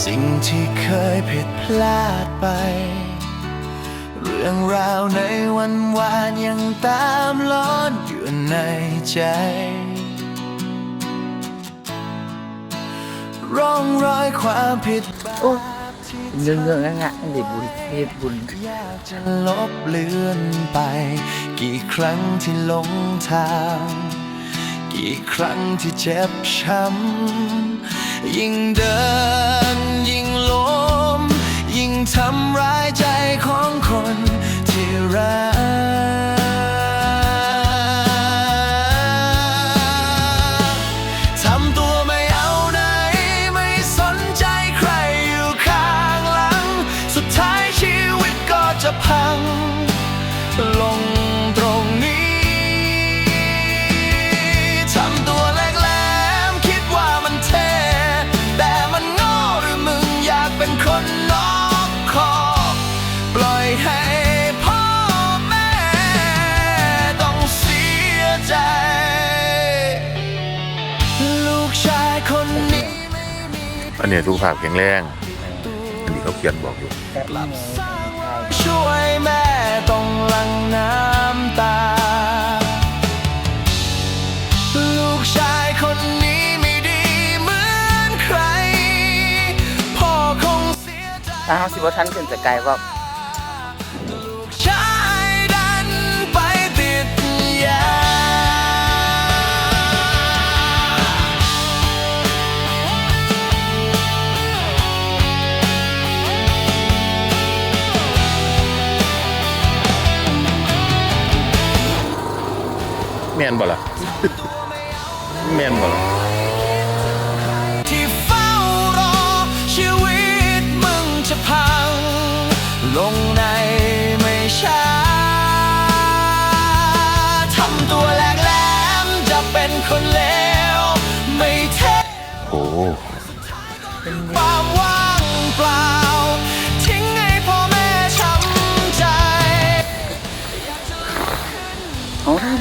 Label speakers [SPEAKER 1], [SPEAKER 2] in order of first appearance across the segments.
[SPEAKER 1] สิ่งที่เคยผิดพลาดไป เรื่องราวในวันวานยังตามล้อนอยู่ในใจ ร่องรอยความผิดบา
[SPEAKER 2] โอ้
[SPEAKER 1] ปที่
[SPEAKER 2] เรื่องเรื่องงั้นอะเด็กบุญเฮ็ดบุญ
[SPEAKER 1] อยากจะลบเลือนไป กี่ครั้งที่หลงทาง กี่ครั้งที่เจ็บช้ำ ยิ่งเดิน ยิ่งล้ม ยิ่งทำร้ายใจของคนที่รักทำตัวไม่เอาไหน ไม่สนใจใครอยู่ข้างหลัง สุดท้ายชีวิตก็จะพัง อันนี้สุ
[SPEAKER 3] ขภาพแข็งแรง อันนี้เขาเขียนบอกอยู่
[SPEAKER 2] แต่แม่
[SPEAKER 1] ช่วยแม่ต้องหลังน้ำตา ลูกชายคนนี้ไม่ดีเหมือนใคร พ่อคงเสียใจ
[SPEAKER 2] ถ้าเขาสิว่าทันขึ้นสกายว่า
[SPEAKER 1] น
[SPEAKER 3] บ่ล่ะแม่นบ่ล่ะ
[SPEAKER 1] ที่เฝ้ารอชีวิตมึงจะพัง ลงในไม่ช้าทำตัวแหลมๆจะเป็นคนเลวไม่เท่
[SPEAKER 3] โอ้
[SPEAKER 1] ความ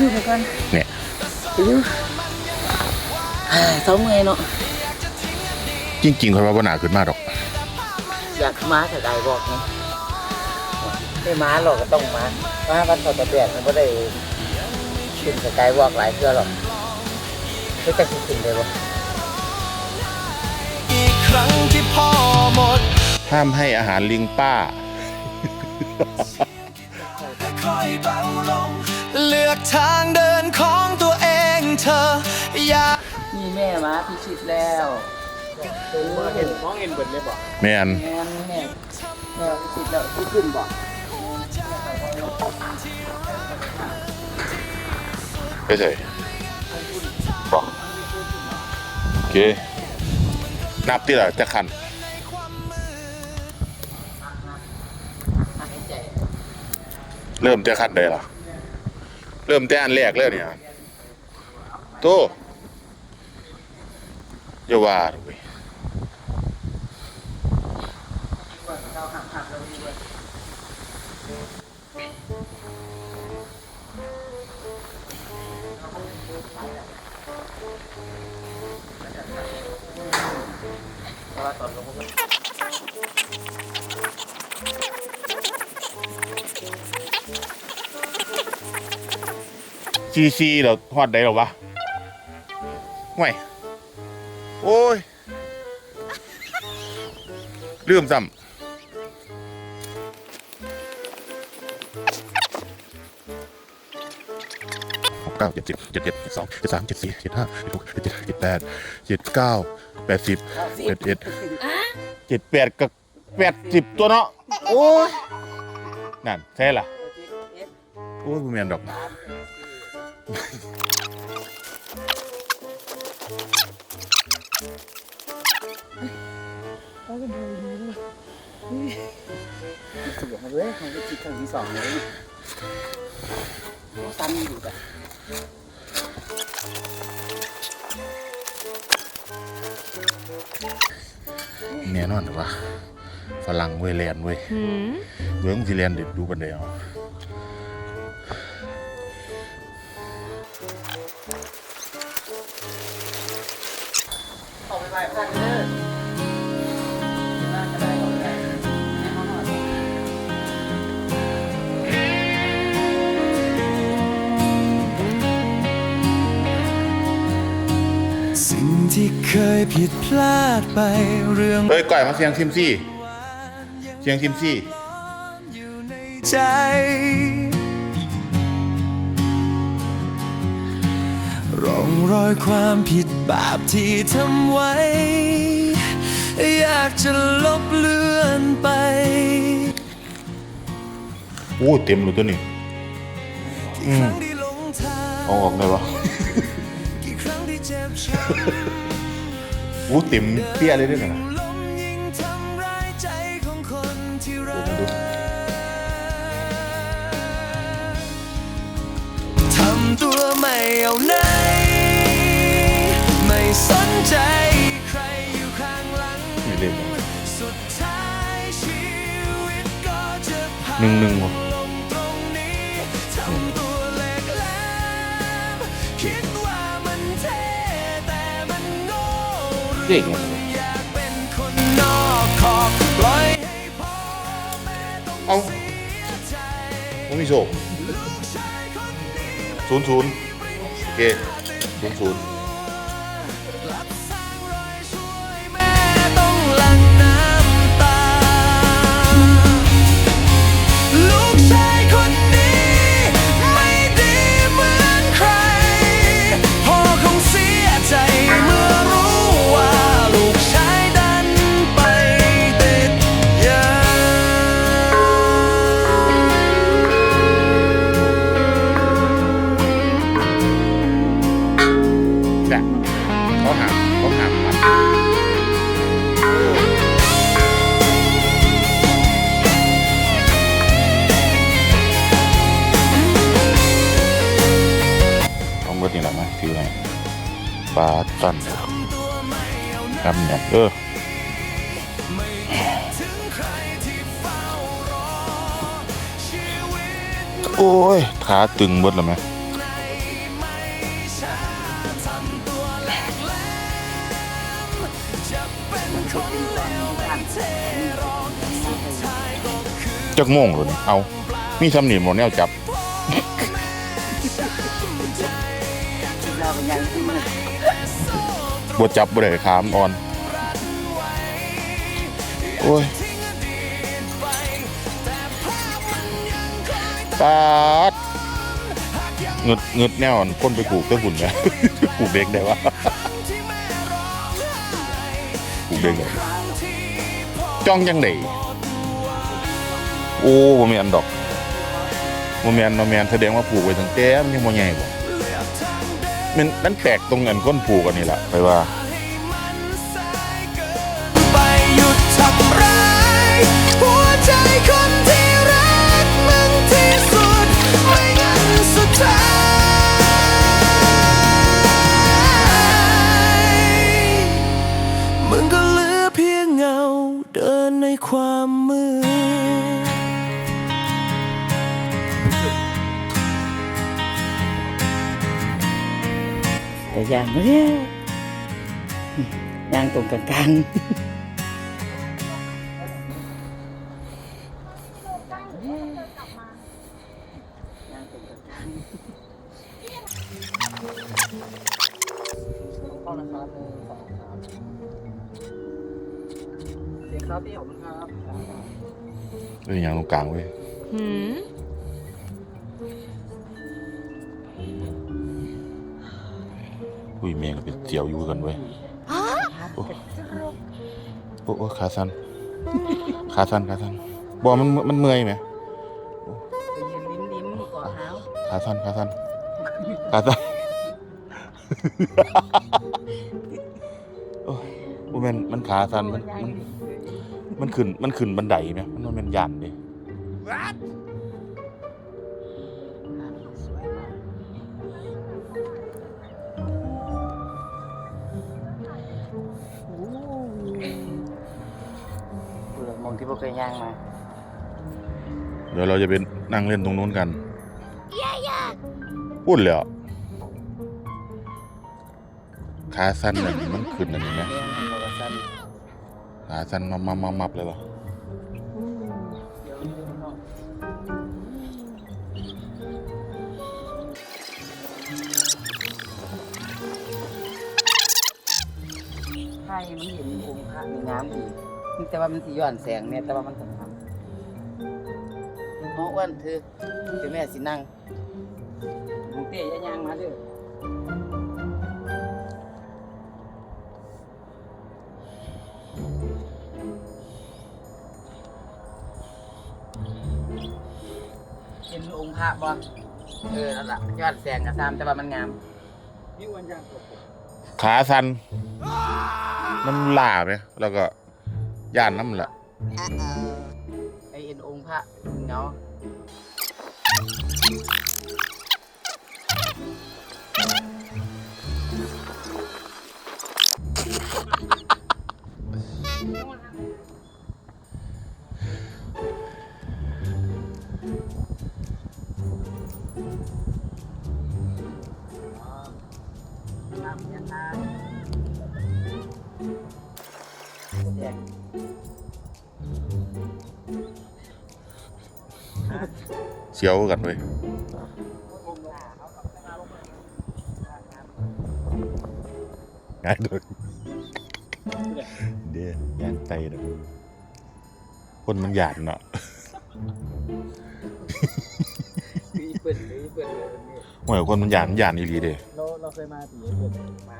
[SPEAKER 1] อา
[SPEAKER 2] ท่าดูไปก่อน
[SPEAKER 3] เนี่ย
[SPEAKER 2] ไปดูอ่าเสาเมื่อยเนาะ
[SPEAKER 3] จริงๆเขาว่าบ่น่าขึ้นมาดอก
[SPEAKER 2] อยากมาสกายบอกไงไม่มาหรอกก็ต้องมามาวันต่อตะเบียนมันก็ได้ขึ้นสกายวอล์กหลายเทื่อหรอกไม่จะขึ้นเลยบ่
[SPEAKER 1] อีกครั้งที่พ่อหมด
[SPEAKER 3] ห้ามให้อาหารลิงป้า
[SPEAKER 1] ค่อยเบาลง เลือกทางเดินของตัวเองเธออย่า
[SPEAKER 2] มีแม่มาพิชิตแล้วเห็นมองเห็นเบิดเลยบ่
[SPEAKER 3] แม่น
[SPEAKER 2] แม่แม่แม่พิชิตแล้วที่ขึ้นบ่
[SPEAKER 3] ไปใส่บอกโอเค นับที่ละจะคันเริ่มจะคันได้หรอ เริ่มแต่อันแรกเลยเนี่ยโตอย่าว่าเว้ย
[SPEAKER 2] ตอนลง
[SPEAKER 3] ซีซีเราฮอดได้หรอวะห่วยโอ้ยลืมซ้ำหกเก้าเจ็ดสิบเจ็ดเจ็ดเจ็ดสองเจ็ดสามเจ็ดสี่เจ็ดห้าเจ็ดหกเจ็ดเจ็ดเจ็ดแปดเจ็ดเก้าแปดสิบเจ็ดเอ็ดเจ็ดแปดกับแปดสิบตัวเนาะโอ้ยนั่นใช่ล่ะโอ้ยบ่แม่นดอก
[SPEAKER 2] สุดยอดเลยมันก็จิตครั้งที่สองเลยตันอยู่แต่
[SPEAKER 3] แน่นอนแต่ว่าฝรั่งเวยแลนด์เว้ยเมืองซีแลนด์เด็ดดูกันเดียว
[SPEAKER 2] เค
[SPEAKER 1] ยผิดพลาดไปเรื่อง
[SPEAKER 3] เฮ้ยก่อยมาเสียงซิมซี่เสียงซิมซี่
[SPEAKER 1] อยู่ในใจ ร่องรอยความผิดบาปที่ทำไว้ อยากจะลบเลือนไป
[SPEAKER 3] โอ้เต็มเลยตัวนี้
[SPEAKER 1] กี่ครั้งที่หลงทาง
[SPEAKER 3] เอาออกได้ปะ
[SPEAKER 1] กี่ครั้งที่เจ็บช้
[SPEAKER 3] โอ้เต็มเปี้ยเลยด้วยนะำ
[SPEAKER 1] ลมยิ่งทำร้ายใจของคนที่รัก
[SPEAKER 3] ดู
[SPEAKER 1] ทำตัวไม่เอาไหน ไม่สนใจใครอยู่ข้างหลัง
[SPEAKER 3] ไม่เล่นเลย
[SPEAKER 1] สุดท้ายชีวิตก็จะพัง
[SPEAKER 3] หนึ่งหนึ่งวะ
[SPEAKER 1] ล เก่อยากเป็นคนนอย่าง
[SPEAKER 3] เงี้ย
[SPEAKER 1] เอา
[SPEAKER 3] ไม่มีโชคศูนย์ศูนย์โอเคศูนย์ศูนย์
[SPEAKER 1] ปา
[SPEAKER 3] ตันกำเนี่ยเออโอ้ยขาตึงเบิดแล้วไหมจักโมงเลยเอา มีสำนีหมดแนวจับ บจับบ่ได้ขามนอ่อน โอ้ยปาดเงึดเงึดแนวอ่อนคนไปปลูกต้นหุ่นนะปลูกเด็กได้วะปลูกเด็กได้จ้องยังไดโอ้บ่แม่นดอกบ่แม่นบ่แม่นแสดงว่าปลูกไว้ตั้งแต่มันยังบ่ใหญ่บ่ มันมันแปลกตรงเงินก้นผูกกันนี่ล่ะไปว่า
[SPEAKER 1] กลา
[SPEAKER 2] งๆเข้านะครับหนึ่งสองสามเด็กครับพี่ผมครับ
[SPEAKER 3] เอ้ยอย่างตรงกลางเว้ย
[SPEAKER 4] หืม
[SPEAKER 3] อุ้ยเมงก็เป็นเจียวอยู่กันเว้ยโอ้โอ้โอ้ขาสั้นขาสั้นขาสั้นบอมันมันเมื่อยไหม
[SPEAKER 2] ไปยืนลิ้มๆก่อนเท้า
[SPEAKER 3] ขาสั้นขาสั้นขาสั้นโอ้ยบ่แมันมันขาสั้นมันมันมันขึ้นมันขึ้นบันไดไหมมันบ่แมันยันดิ
[SPEAKER 2] องที่พวกเคยย่างมา
[SPEAKER 3] เดี๋ยวเราจะไปนั่งเล่นตรงนู้นกันพูดเลยอะขาสั้นอันนี้มันขึ้นอันนี้นะ
[SPEAKER 2] เรื่องโทรศัพท์
[SPEAKER 3] ขาสั้นมามามามับเลยป่ะ
[SPEAKER 2] เดี๋ยวเรื่องนอกมันเห็นองค์พระในงามดี แต่ว่ามันสิย้อนแสงเนี่ยแต่ว่ามันต้องทำน้องอ้วนเธอเดี๋ยวแม่สินั่งหมูเต้ยายางมาเด้อเห็นองค์พระบ่เออนั่นล่ะย้อนแสงกระซามแต่ว่ามันงาม
[SPEAKER 3] ขาสันมันล่าไหมแล้วก็ ย่านน้ำละ
[SPEAKER 2] ไอเห็นองค์พระเงา
[SPEAKER 3] เสียวกันเว้ยง่ายเลยเดี๋ยวย่านไตเด้อคนมันหยาดเนาะ
[SPEAKER 2] คืออีเปิดคืออีเปิดเลยนี่
[SPEAKER 3] หวยคนมันหยาดมันหยาดอีหลีเด้
[SPEAKER 4] เราเราเคยมาตีเพิ่น
[SPEAKER 2] มา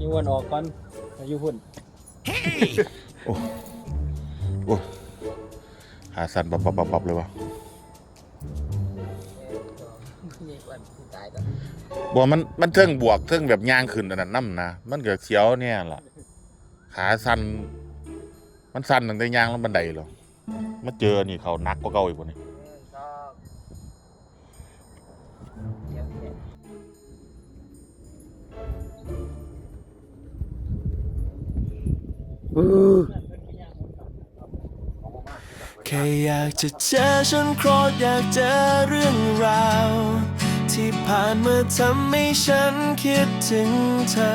[SPEAKER 4] ยิงวันออกก่อนอายุพุ่น
[SPEAKER 3] โอ้ขาสันปับปับปับปับเลยวะ บ่มันมันเทิงบวกเทิงแบบย่างขึ้นอันนั้นน้ำนะมันก็เสียวเนี่ยล่ะขาสันมันสันตั้งแต่ย่างลงบันไดหรอมาเจอนี่เขานักกว่าเก่าอีกบ่นี่
[SPEAKER 2] ชอบเดี๋ยวเนี่ย
[SPEAKER 1] แค่อยากจะเจอฉันโคตรอยากเจอเรื่องราว ที่ผ่านมาทำให้ฉันคิดถึงเธอ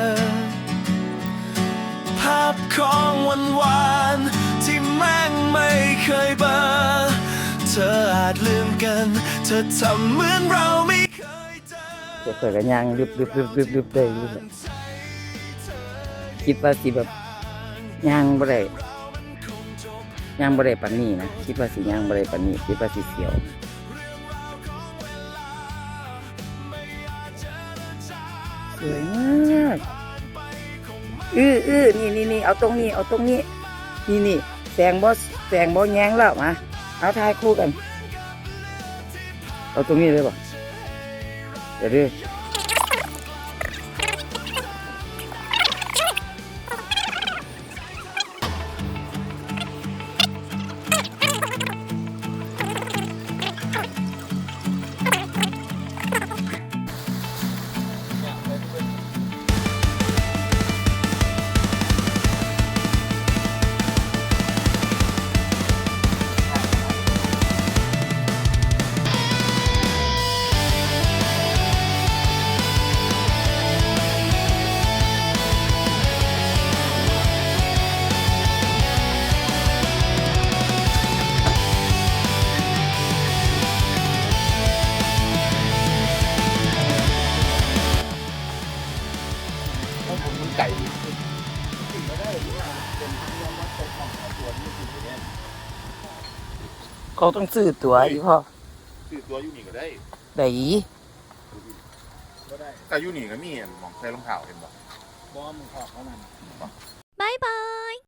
[SPEAKER 1] ภาพของวันวานที่แม่งไม่เคยเบลอเธออาจลืมกัน เธอทำเหมือนเราไม่เคยเจอ
[SPEAKER 2] เดี๋ยวเปิดกันยางรึบรึบรึบรึบรึบได้อยู่แบบคิดว่าสิแบบยางบ่ได้ยางบ่ได้ปานนี้นะคิดว่าสิยางบ่ได้ปานนี้คิดว่าสิเสียว สวยมากอื้ออื้อนี่นี่นี่เอาตรงนี้เอาตรงนี้ นี่นี่แสงบ่แสงบอแยงแล้วมาเอาทายคู่กัน เอาตรงนี้เลยป่ะเดี๋ยวดิ เขาต้องซื้อตัวอีพ่อ
[SPEAKER 3] ซื้อตัวอยู่นี่ก็ได้
[SPEAKER 2] ได้อีก็ได้
[SPEAKER 3] แต่อยู่นี่ก็มีอัหมองใส่รองเท้าเห็นบ่
[SPEAKER 4] บอมึงออกเขานั่น บายบาย